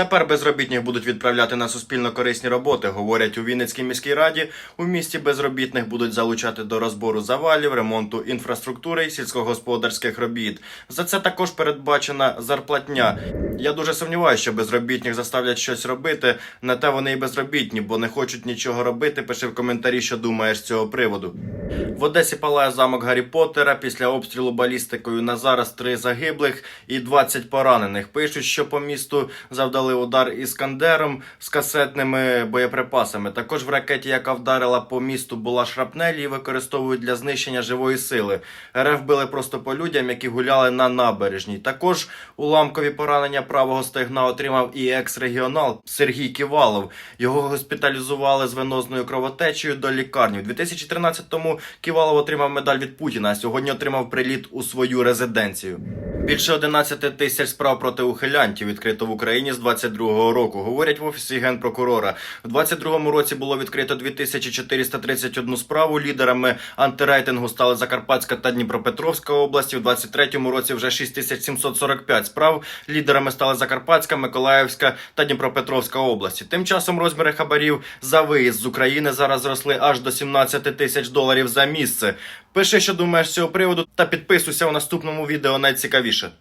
Тепер безробітних будуть відправляти на суспільно корисні роботи. Говорять у Вінницькій міській раді. У місті безробітних будуть залучати до розбору завалів, ремонту інфраструктури і сільськогосподарських робіт. За це також передбачена зарплатня. Я дуже сумніваюся, що безробітних заставлять щось робити. На те вони і безробітні, бо не хочуть нічого робити. Пиши в коментарі, що думаєш з цього приводу. В Одесі палає замок Гаррі Поттера. Після обстрілу балістикою на зараз три загиблих і 20 поранених. Пишуть, що по місту завдали удар іскандером з касетними боєприпасами. Також в ракеті, яка вдарила по місту, була шрапнель і використовують для знищення живої сили. РФ били просто по людям, які гуляли на набережній. Також уламкові поранення правого стегна отримав і екс-регіонал Сергій Ківалов. Його госпіталізували з венозною кровотечею до лікарні. У 2013-му Ківалов отримав медаль від Путіна. а Сьогодні отримав приліт у свою резиденцію. Більше 11 тисяч справ проти ухилянтів відкрито в Україні з 22-го року. Говорять в офісі генпрокурора. В 22-му році було відкрито 2431 справу. Лідерами антирейтингу стали Закарпатська та Дніпропетровська області. В 23-му році вже 6745 справ. Лідерами стали Закарпатська, Миколаївська та Дніпропетровська області. Тим часом розміри хабарів за виїзд з України зараз зросли аж до 17 тисяч доларів за місце. Пиши, що думаєш з цього приводу, та підписуйся у наступному відео найцікавіше. выше